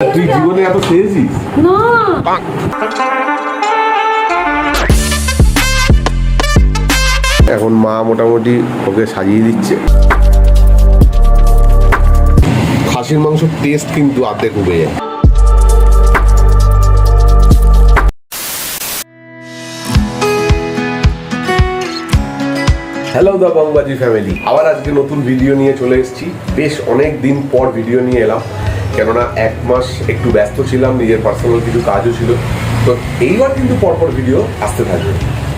তুই জীবনে এত খেয়েছিস না। এখন মা মোটামুটি ওকে সাজিয়ে দিচ্ছে। খাসির মাংস টেস্ট কিন্তু আর্ধেক উবে যায়। হ্যালো দা বংবাজি ফ্যামিলি আবার আজকে নতুন ভিডিও নিয়ে চলে এসেছি। বেশ অনেক দিন পর ভিডিও নিয়ে এলাম। কেননা এক মাস একটু ব্যস্ত ছিলাম, নিজের পার্সোনাল কিছু কাজও ছিল। তো এইবার কিন্তু পরপর ভিডিও আসতে থাকবে।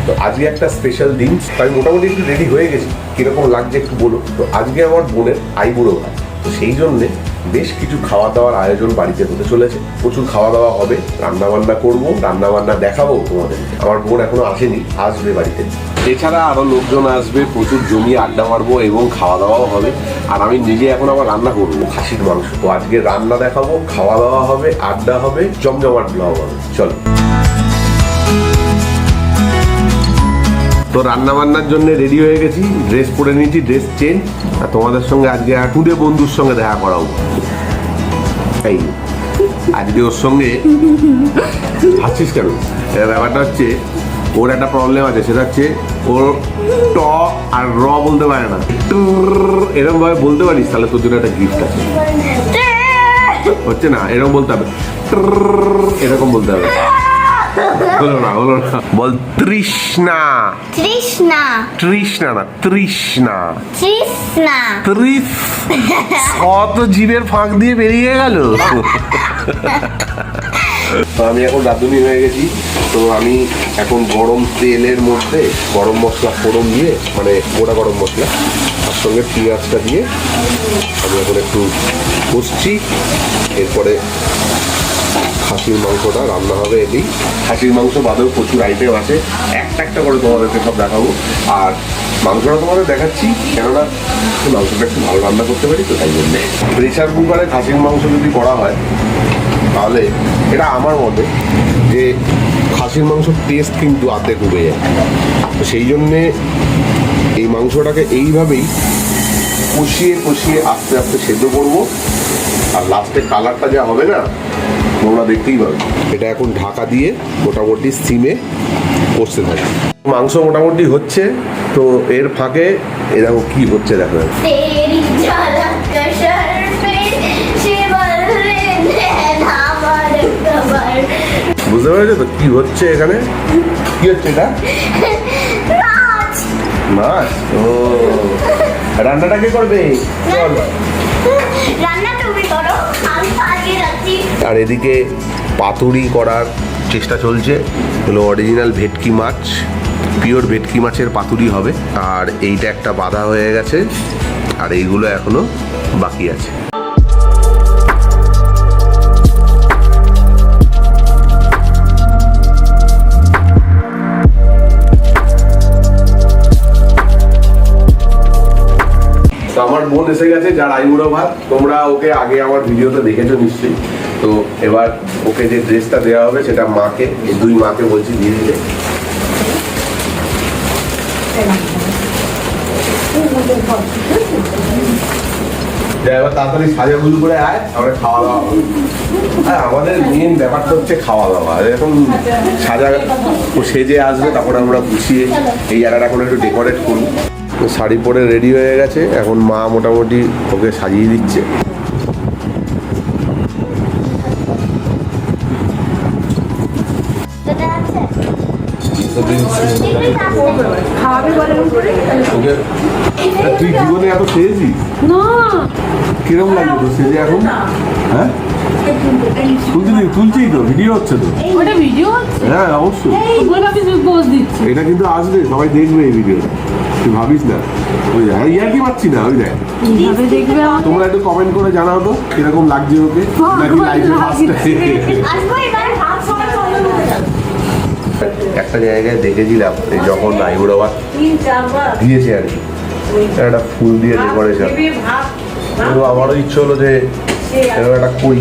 তো আজকে একটা স্পেশাল দিন তাই মোটামুটি একটু রেডি হয়ে গেছি। কীরকম লাগছে একটু বলো। তো আজকে আমার বোনের আইবুড়ো ভাই। তো সেই জন্যে বেশ কিছু খাওয়া দাওয়ার আয়োজন বাড়িতে হতে চলেছে। প্রচুর খাওয়া দাওয়া হবে রান্না বান্না করব রান্না বান্না দেখাবো তোমাদের আমার বোন এখনও আসেনি, আসবে বাড়িতে। এছাড়া আরও লোকজন আসবে, প্রচুর জমি আড্ডা মারবো এবং খাওয়া দাওয়াও হবে। আর আমি নিজে এখন আবার রান্না করব। খাসির মাংস। তো আজকে রান্না দেখাবো খাওয়া দাওয়া হবে, আড্ডা হবে, জমজমাট ব্লগ হবে। চলো। তো রান্না বান্নার জন্য রেডি হয়ে গেছি ড্রেস পরে নিয়েছি ড্রেস চেঞ্জ আর তোমাদের সঙ্গে আজকে টুডে বন্ধুর সঙ্গে দেখা করাবো। এই আজকে ওর সঙ্গে হাসছিস কেন? এর ব্যাপারটা হচ্ছে ওর একটা প্রবলেম আছে সেটা হচ্ছে ওর ট আর র বলতে পারে না। এরকম ভাবে বলতে পারিস তাহলে তোর জন্য একটা গিফট আছে। হচ্ছে না এরকম বলতে হবে। এরকম বলতে হবে। হলো না হলো না। বল তৃষ্ণা। তৃষ্ণা। তৃষ্ণা না তৃষ্ণা। তৃষ্ণা। ত্রিশ কত জীবের ফাঁক দিয়ে বেরিয়ে গেল। তো আমি এখন রাঁধুনি হয়ে গেছি। তো আমি এখন গরম তেলের মধ্যে গরম মশলা ফোড়ন দিয়ে মানে গোটা গরম মশলা তার সঙ্গে পেঁয়াজটা দিয়ে আমি এখন একটু কষছি। এরপরে খাসির মাংসটা রান্না হবে এটি খাসির মাংস বাদেও প্রচুর আইটেম আছে। একটা একটা করে তোমাদেরকে সব দেখাবো। আর মাংসটা তোমাদের দেখাচ্ছি, কেননা মাংসটা একটু ভালো রান্না করতে পারি তো, তাই জন্যে। প্রেশার কুকারে খাসির মাংস যদি করা হয়, তাহলে এটা আমার মতে যে খাসির মাংসর টেস্ট কিন্তু আর্ধেক উবে যায়। তো সেই জন্যে এই মাংসটাকে এইভাবেই কষিয়ে কষিয়ে আস্তে আস্তে সেদ্ধ করব। আর লাস্টে কালারটা যা হবে না তোমরা দেখতেই পাবে। এটা এখন ঢাকা দিয়ে মোটামুটি সিমে কষতে থাকে। মাংস মোটামুটি হচ্ছে তো এর ফাঁকে এরকম কি হচ্ছে দেখো। বুঝতে পেরেছ তো কি হচ্ছে এখানে? কি হচ্ছে এটা? মাছ। ও। রান্নাটা কে করবে? চল। রান্না আর এদিকে পাতুরি করার চেষ্টা চলছে। হলো অরিজিনাল ভেটকি মাছ পিওর ভেটকি মাছের পাতুরি হবে। আর এইটা একটা বাধা হয়ে গেছে, আর এইগুলো এখনও বাকি আছে। আমার বোন এসে গেছে, যার আইবুড়ো ভাত, তোমরা ওকে আগে আমার ভিডিওতে দেখেছ নিশ্চয়ই। তো এবার ওকে যে ড্রেসটা দেওয়া হবে, সেটা মাকে দুই মাকে বলছি দিয়ে যা, এবার তাড়াতাড়ি সাজাগুজু করে আয় আমরা খাওয়া দাওয়া আর আমাদের মেন ব্যাপারটা হচ্ছে খাওয়া দাওয়া এখন সাজা সেজে আসবে, তারপরে আমরা গুছিয়ে এই জায়গাটা এখন একটু ডেকোরেট করি। শাড়ি পরে রেডি হয়ে গেছে, এখন মা মোটামুটি ওকে সাজিয়ে দিচ্ছে। তুই জীবনে এত খেয়েছিস? কিরম লাগবে তো সেজে এখন? হ্যাঁ? তুলছি তুলছি তো? ভিডিও হচ্ছে তো? ওটা ভিডিও হচ্ছে? হ্যাঁ অবশ্যই। এটা কিন্তু আসবে সবাই দেখবে এই ভিডিওটা তুই ভাবিস না। ওই ইয়ার কি পাচ্ছি না ওই দেখ। তোমরা একটু কমেন্ট করে জানাও তো কীরকম লাগছে ওকে? নাকি লাইফে ফার্স্ট আসব এবার ভাত সময় একটা জায়গায় দেখেছিলাম যখন আইবুড়াবাদ দিয়েছে আর কি। একটা ফুল দিয়ে ডেকোরেশন। তো আমারও ইচ্ছে হলো যে, এরকম একটা করি।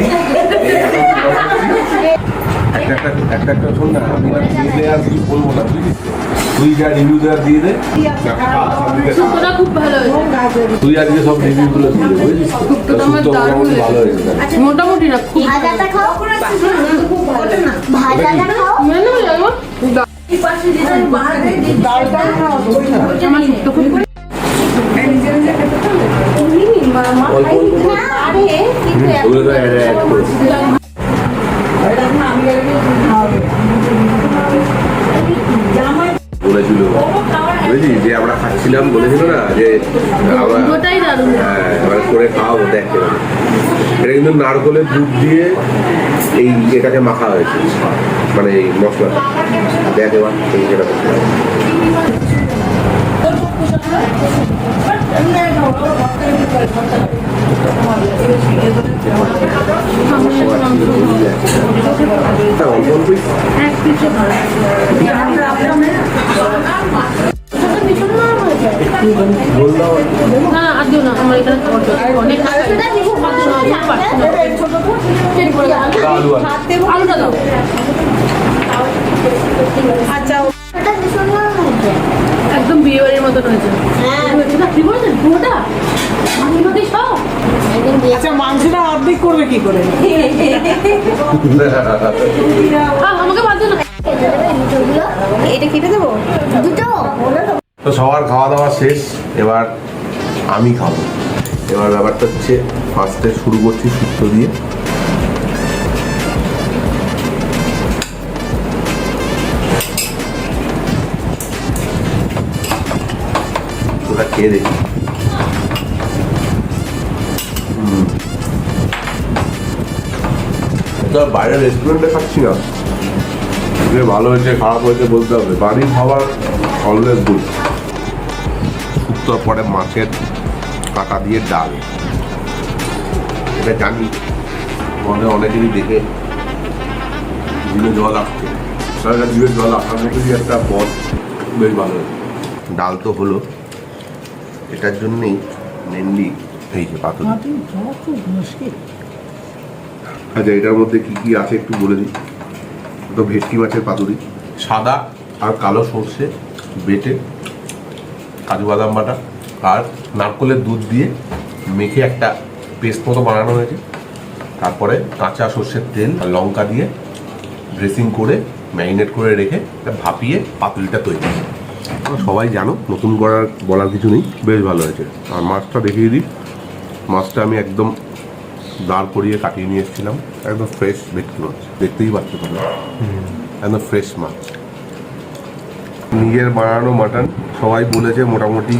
একটা একটা শোন না আমি আর দিয়ে দে আর কিছু বলব না বুঝলি? তুই যা রিভিউ দেওয়ার দিয়ে দে খুব ভালো তুই আজকে সব রিভিউ গুলো দিয়ে দে বুঝলিস ভালো হয়েছে। হয়েছে। মোটামুটি না খুব ভাজাটা বলেছিল। বুঝলি যে আমরা খাচ্ছিলাম বলেছিল না যে আমরা হ্যাঁ করে খাওয়াবো দেখতে এটা কিন্তু নারকলের দুধ দিয়ে এই এটাকে মাখা হয়েছে মানে এই মশলাটা দেখ না আর দিও না আমার এখানে অনেক আলুটা দাও ওটা ভীষণ নরম হয়েছে একদম বিয়ে বাড়ির মতন হয়েছে হ্যাঁ পুরোটা আচ্ছা মাংসটা অর্ধেক করবে কি করে? আমাকে বাদ না খেতে দেবে দুটোগুলো এটা কেটে দেবো? দুটো। তো সবার খাওয়া দাওয়া শেষ। এবার আমি খাব। এবার ব্যাপারটা হচ্ছে ফার্স্টে শুরু করছি শুক্তো দিয়ে। খেয়ে দেখি বাইরের রেস্টুরেন্টে খাচ্ছি না। যে ভালো হয়েছে, খারাপ হয়েছে বলতে হবে। বাড়ির খাবার অলওয়েজ গুড শুক্তোর পরে মাছের কাটা দিয়ে ডাল। এটা জানি। মনে অনেকেরই দেখে। জিভে জল আসছে। তাহলে জিভে জল আসার মতোই একটা পদ বেশ ভালো। ডাল তো হলো। এটার জন্যেই মেনলি এই যে পাথর। আচ্ছা এটার মধ্যে কি কি আছে একটু বলে দিই? তো ভেটকি মাছের পাতুরি সাদা আর কালো সর্ষে বেটে কাজু বাদাম বাটা আর নারকলের দুধ দিয়ে মেখে একটা পেস্ট মতো বানানো হয়েছে। তারপরে কাঁচা সর্ষের তেল আর লঙ্কা দিয়ে ড্রেসিং করে ম্যারিনেট করে রেখে এটা ভাপিয়ে পাতুরিটা তৈরি। সবাই জানো, নতুন করার বলার কিছু নেই, বেশ ভালো হয়েছে। আর মাছটা দেখিয়ে দিই। মাছটা আমি একদম দাঁড় করিয়ে কাটিয়ে নিয়ে এসেছিলাম। একদম ফ্রেশ ভেটকি মাছ, দেখতেই পাচ্ছি তোমরা। একদম ফ্রেশ মাছ। নিজের বানানো মাটন সবাই বলেছে মোটামুটি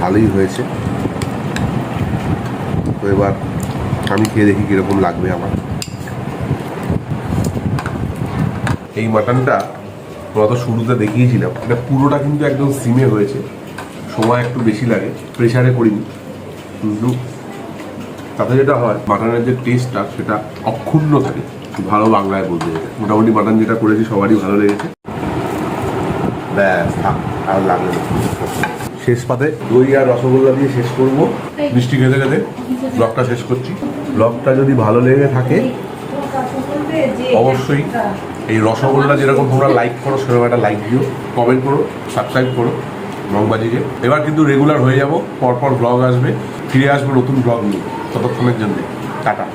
ভালোই হয়েছে। তো এবার আমি খেয়ে দেখি কীরকম লাগবে আমার। এই মাটনটা আমরা তো শুরুতে দেখিয়েছিলাম। এটা পুরোটা কিন্তু একদম সিমে হয়েছে। সময় একটু বেশি লাগে প্রেশারে করিনি। কিন্তু তাতে যেটা হয় মাটনের যে টেস্টটা সেটা অক্ষুণ্ণ থাকে। ভালো বাংলায় বলতে গেলে। মোটামুটি মাটন যেটা করেছি সবারই ভালো লেগেছে। ব্যাস থাক আর লাগবে শেষ পাতে দই আর রসগোল্লা দিয়ে শেষ করব। মিষ্টি খেতে খেতে ব্লগটা শেষ করছি। ব্লগটা যদি ভালো লেগে থাকে অবশ্যই এই রসগোল্লা যেরকম তোমরা লাইক করো, সেরকম একটা লাইক দিও। কমেন্ট করো সাবস্ক্রাইব করো, রংবাজিকে। এবার কিন্তু রেগুলার হয়ে যাব, পরপর ব্লগ আসবে। ফিরে আসব নতুন ব্লগ নিয়ে, ততক্ষণের জন্য। টাটা।